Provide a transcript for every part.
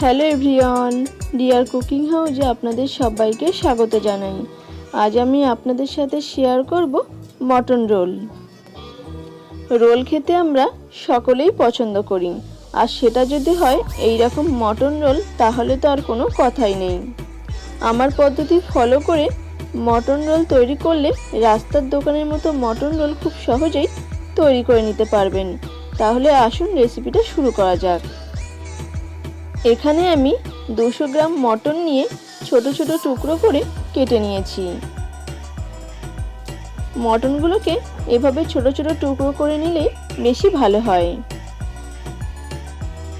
Hello everyone, deer cooking হাউজে আপনাদের সবাইকে স্বাগত জানাই। আজ আমি আপনাদের সাথে শেয়ার করব মটন রোল। রোল খেতে আমরা সকলেই পছন্দ করি। আর সেটা যদি হয় এই রকম মটন রোল, তাহলে তো আর কোনো কথাই নেই। আমার পদ্ধতি ফলো করে মটন রোল তৈরি করলে রাস্তার দোকানের মতো মটন রোল খুব সহজেই তৈরি করে নিতে পারবেন। তাহলে আসুন রেসিপিটা শুরু করা যাক। এখানে আমি দুশো গ্রাম মটন নিয়ে ছোট ছোট টুকরো করে কেটে নিয়েছি। মটনগুলোকে এভাবে ছোট ছোট টুকরো করে নিলে বেশি ভালো হয়।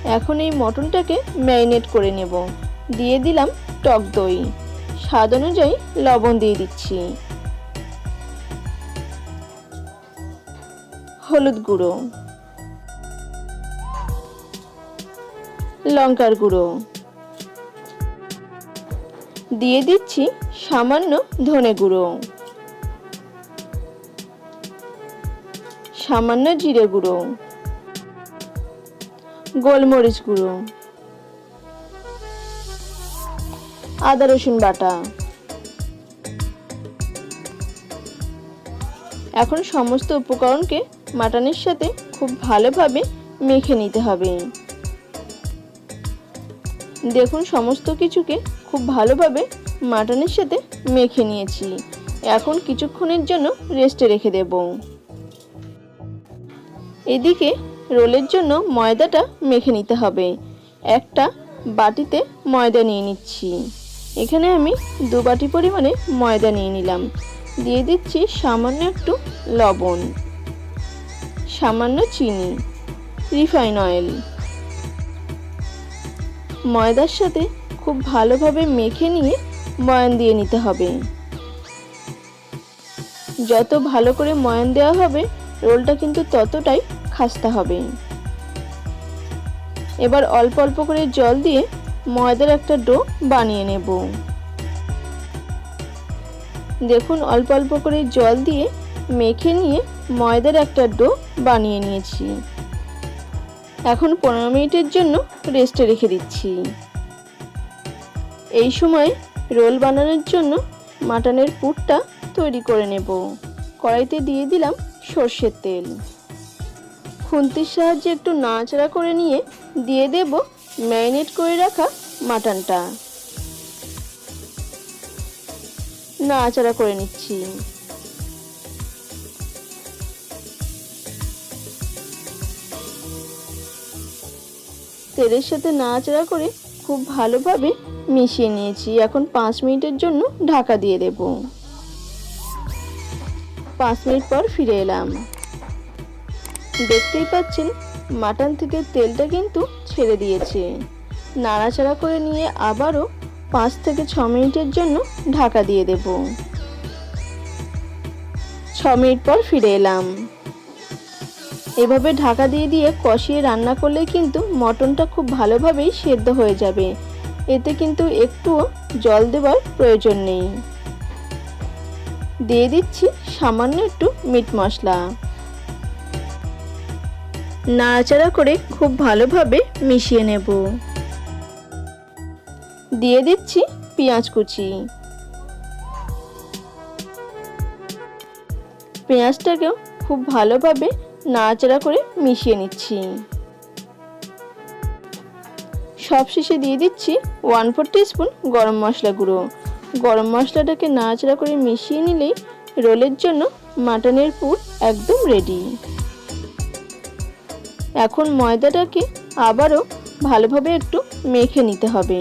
এখন এই মটনটাকে ম্যারিনেট করে নেব। দিয়ে দিলাম টক দই। স্বাদ অনুযায়ী লবণ দিয়ে দিচ্ছি। হলুদ গুঁড়ো। লঙ্কার গুঁড়ো। দিয়ে দিচ্ছি সামান্য ধনে গুঁড়ো। সামান্য জিরে গুঁড়ো। গোলমরিচ গুঁড়ো। আদা রসুন বাটা। এখন সমস্ত উপকরণকে মাটনের সাথে খুব ভালোভাবে মেখে নিতে হবে। দেখুন, সমস্ত কিছুকে খুব ভালোভাবে মাটনের সাথে মেখে নিয়েছি। এখন কিছুক্ষণের জন্য রেস্টে রেখে দেব। এদিকে রোলের জন্য ময়দাটা মেখে নিতে হবে। একটা বাটিতে ময়দা নিয়ে নিচ্ছি। এখানে আমি দু বাটি পরিমাণে ময়দা নিয়ে নিলাম। দিয়ে দিচ্ছি সামান্য একটু লবণ, সামান্য চিনি, রিফাইন অয়েল। ময়দার সাথে খুব ভালোভাবে মেখে নিয়ে ময়ান দিয়ে নিতে হবে। যত ভালো করে ময়ান দেওয়া হবে, রোলটা কিন্তু ততটাই খাস্তা হবে। এবার অল্প অল্প করে জল দিয়ে ময়দার একটা ডো বানিয়ে নেব। দেখুন, অল্প অল্প করে জল দিয়ে মেখে নিয়ে ময়দার একটা ডো বানিয়ে নিয়েছি। এখন পনেরো মিনিটের জন্য রেস্টে রেখে দিচ্ছি। এই সময় রোল বানানোর জন্য মাটনের পুরটা তৈরি করে নেব। কড়াইতে দিয়ে দিলাম সর্ষের তেল। খুন্তির সাহায্যে একটু নাড়াচাড়া করে নিয়ে দিয়ে দেব ম্যারিনেট করে রাখা মাটনটা। নাড়াচাড়া করে নিচ্ছি। তেলের সাথে নাড়াচাড়া করে খুব ভালোভাবে মিশিয়ে নিয়েছি। এখন পাঁচ মিনিটের জন্য ঢাকা দিয়ে দেব। পাঁচ মিনিট পর ফিরে এলাম। দেখতেই পাচ্ছেন, মাটন থেকে তেলটা কিন্তু ছেড়ে দিয়েছে। নাড়াচাড়া করে নিয়ে আবারও পাঁচ থেকে ছ মিনিটের জন্য ঢাকা দিয়ে দেব। ছ মিনিট পর ফিরে এলাম। এভাবে ঢাকা দিয়ে দিয়ে কষিয়ে রান্না করলে কিন্তু মটনটা খুব ভালোভাবেই সেদ্ধ হয়ে যাবে। এতে কিন্তু একটুও জল দেওয়ার প্রয়োজন নেই। দিয়ে দিচ্ছি সামান্য একটু মিট মশলা। নাড়াচাড়া করে খুব ভালোভাবে মিশিয়ে নেব। দিয়ে দিচ্ছি পেঁয়াজ কুচি। পেঁয়াজটাকেও খুব ভালোভাবে নাড়াচাড়া করে মিশিয়ে নিচ্ছি। সবশেষে দিয়ে দিচ্ছি ওয়ান ফোর স্পুন গরম মশলা গুঁড়ো। গরম মশলাটাকে নাড়াচাড়া করে মিশিয়ে নিলেই রোলের জন্য মাটনের পুর একদম রেডি এখন ময়দাটাকে আবারও ভালোভাবে একটু মেখে নিতে হবে।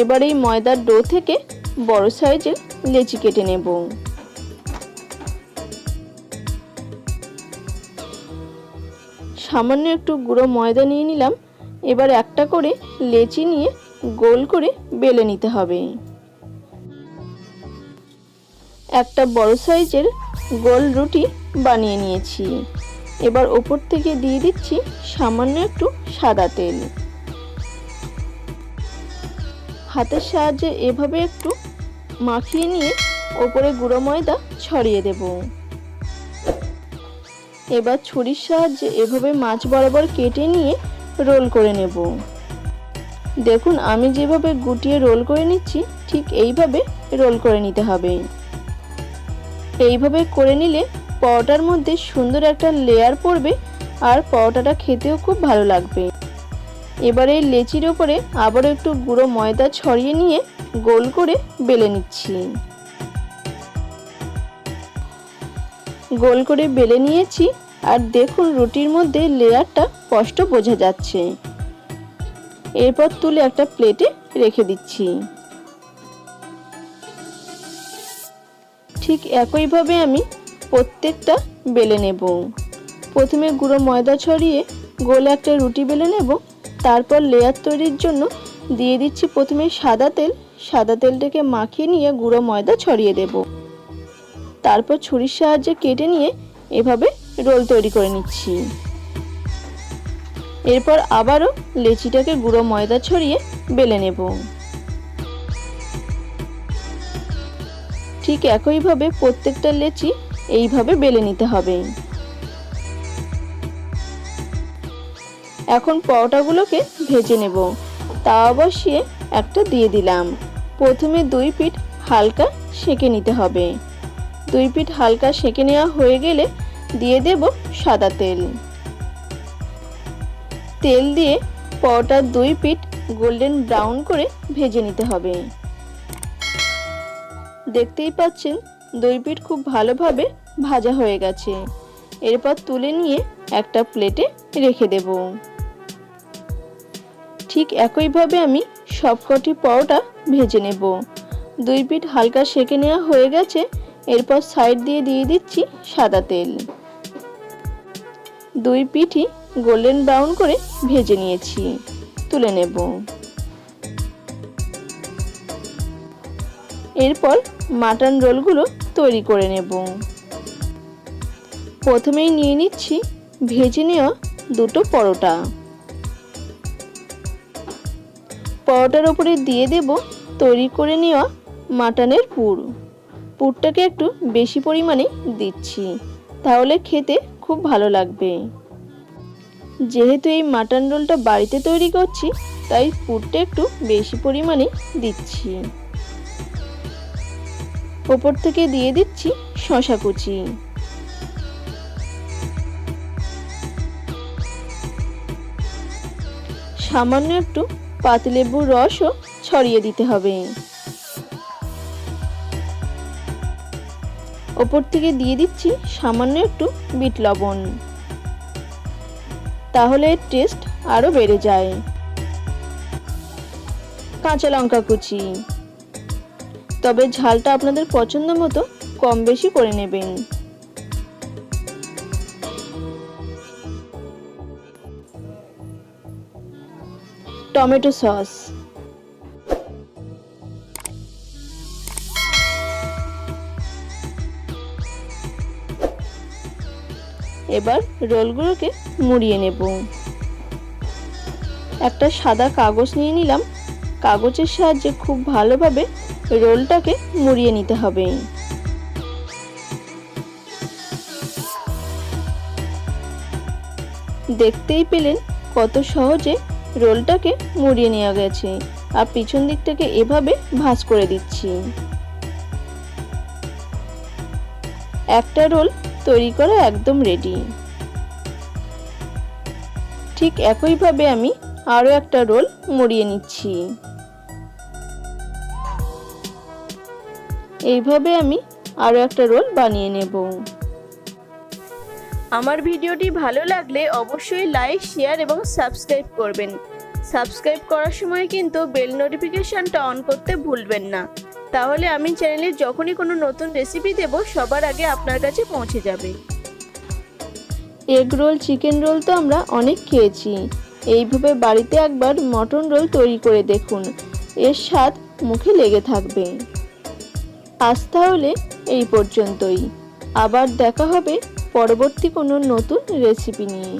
এবার এই ময়দার ডো থেকে বড় সাইজের লেচি কেটে নেব। সামান্য একটু গুঁড়ো ময়দা নিয়ে নিলাম। এবার একটা করে লেচি নিয়ে গোল করে বেলে নিতে হবে। একটা বড় সাইজের গোল রুটি বানিয়ে নিয়েছি। এবার ওপর থেকে দিয়ে দিচ্ছি সামান্য একটু সাদা তেল। হাতের সাহায্যে এভাবে একটু মাখিয়ে নিয়ে ওপরে গুঁড়ো ময়দা ছড়িয়ে দেব। এবার ছুরির সাহায্যে এভাবে মাছ বরাবর কেটে নিয়ে রোল করে নেব। দেখুন, আমি যেভাবে গুটিয়ে রোল করে নিচ্ছি, ঠিক এইভাবে রোল করে নিতে হবে। এইভাবে করে নিলে পরোটার মধ্যে সুন্দর একটা লেয়ার পড়বে আর পরোটাটা খেতেও খুব ভালো লাগবে। এবারে এই লেচির ওপরে আবারও একটু গুঁড়ো ময়দা ছড়িয়ে নিয়ে গোল করে বেলে নিচ্ছি। গোল করে বেলে নিয়েছি আর দেখুন রুটির মধ্যে লেয়ারটা স্পষ্ট বোঝা যাচ্ছে। এরপর তুলে একটা প্লেটে রেখে দিচ্ছি। ঠিক একইভাবে আমি প্রত্যেকটা বেলে নেব। প্রথমে গুঁড়ো ময়দা ছড়িয়ে গোলে একটা রুটি বেলে নেব। তারপর লেয়ার তৈরির জন্য দিয়ে দিচ্ছি প্রথমে সাদা তেল। সাদা তেলটাকে মাখিয়ে নিয়ে গুঁড়ো ময়দা ছড়িয়ে দেব। তারপর ছুরির সাহায্যে কেটে নিয়ে এভাবে রোল তৈরি করে নিচ্ছি। এরপর আবারও লেচিটাকে গুঁড়ো ময়দা ছড়িয়ে বেলে নেব। ঠিক একইভাবে প্রত্যেকটা লেচি এইভাবে বেলে নিতে হবে। এখন পরোটাগুলোকে ভেজে নেব। তাওয়া বসিয়ে একটা দিয়ে দিলাম। প্রথমে দুই পিঠ হালকা সেঁকে নিতে হবে। দুই পিঠ হালকা সেঁকে নেওয়া হয়ে গেলে দিয়ে দেব সাদা তেল। তেল দিয়ে পরোটার দুই পিঠ গোল্ডেন ব্রাউন করে ভেজে নিতে হবে। দেখতেই পাচ্ছেন, দুই পিঠ খুব ভালোভাবে ভাজা হয়ে গেছে। এরপর তুলে নিয়ে একটা প্লেটে রেখে দেব। ঠিক একইভাবে আমি সবকটি পরোটা ভেজে নেব। দুই পিঠ হালকা সেঁকে নেওয়া হয়ে গেছে এরপর সাইড দিয়ে দিয়ে দিচ্ছি সাদা তেল। দুই পিঠি গোল্ডেন ব্রাউন করে ভেজে নিয়েছি, তুলে নেব। এরপর মাটন রোলগুলো তৈরি করে নেব। প্রথমেই নিয়ে নিচ্ছি ভেজে নেওয়া দুটো পরোটা। পরোটার উপরে দিয়ে দেব তৈরি করে নেওয়া মাটনের পুর। পুরটাকে একটু বেশি পরিমাণে দিচ্ছি। তাহলে খেতে খুব ভালো লাগবে। যেহেতু এই মাটন রোলটা বাড়িতে তৈরি করছি, তাই পুরটা একটু বেশি পরিমাণে দিচ্ছি। ওপর থেকে দিয়ে দিচ্ছি শশা কুচি। সামান্য একটু পাতিলেবুর রসও ছড়িয়ে দিতে হবে। ওপর থেকে দিয়ে দিচ্ছি সামান্য একটু বিট লবণ। তাহলে এর টেস্ট আরও বেড়ে যায়। কাঁচা লঙ্কা কুচি। তবে ঝালটা আপনাদের পছন্দ মতো কম বেশি করে নেবেন। Tomato sauce. এবার রোলগুলোকে মুড়িয়ে নেব। একটা সাদা কাগজ নিয়ে নিলাম। কাগজের সাহায্যে খুব ভালোভাবে রোলটাকে মুড়িয়ে নিতে হবে। দেখতেই পেলেন কত সহজে রোলটাকে মুড়িয়ে নেওয়া গেছে। আর পিছন দিকটাকে এভাবে ভাঁজ করে দিচ্ছি। একটা রোল তৈরি করা একদম রেডি ঠিক একইভাবে আমি আরও একটা রোল মুড়িয়ে নিচ্ছি। এইভাবে আমি আরও একটা রোল বানিয়ে নেব। আমার ভিডিওটি ভালো লাগলে অবশ্যই লাইক শেয়ার এবং সাবস্ক্রাইব করবেন। সাবস্ক্রাইব করার সময় কিন্তু বেল নোটিফিকেশানটা অন করতে ভুলবেন না। তাহলে আমি চ্যানেলে যখনই কোনো নতুন রেসিপি দেব, সবার আগে আপনার কাছে পৌঁছে যাবে। এগ রোল চিকেন রোল তো আমরা অনেক খেয়েছি। এইভাবে বাড়িতে একবার মটন রোল তৈরি করে দেখুন। এর স্বাদ মুখে লেগে থাকবে। আজ তাহলে এই পর্যন্তই। আবার দেখা হবে পরবর্তী কোনো নতুন রেসিপি নিয়ে।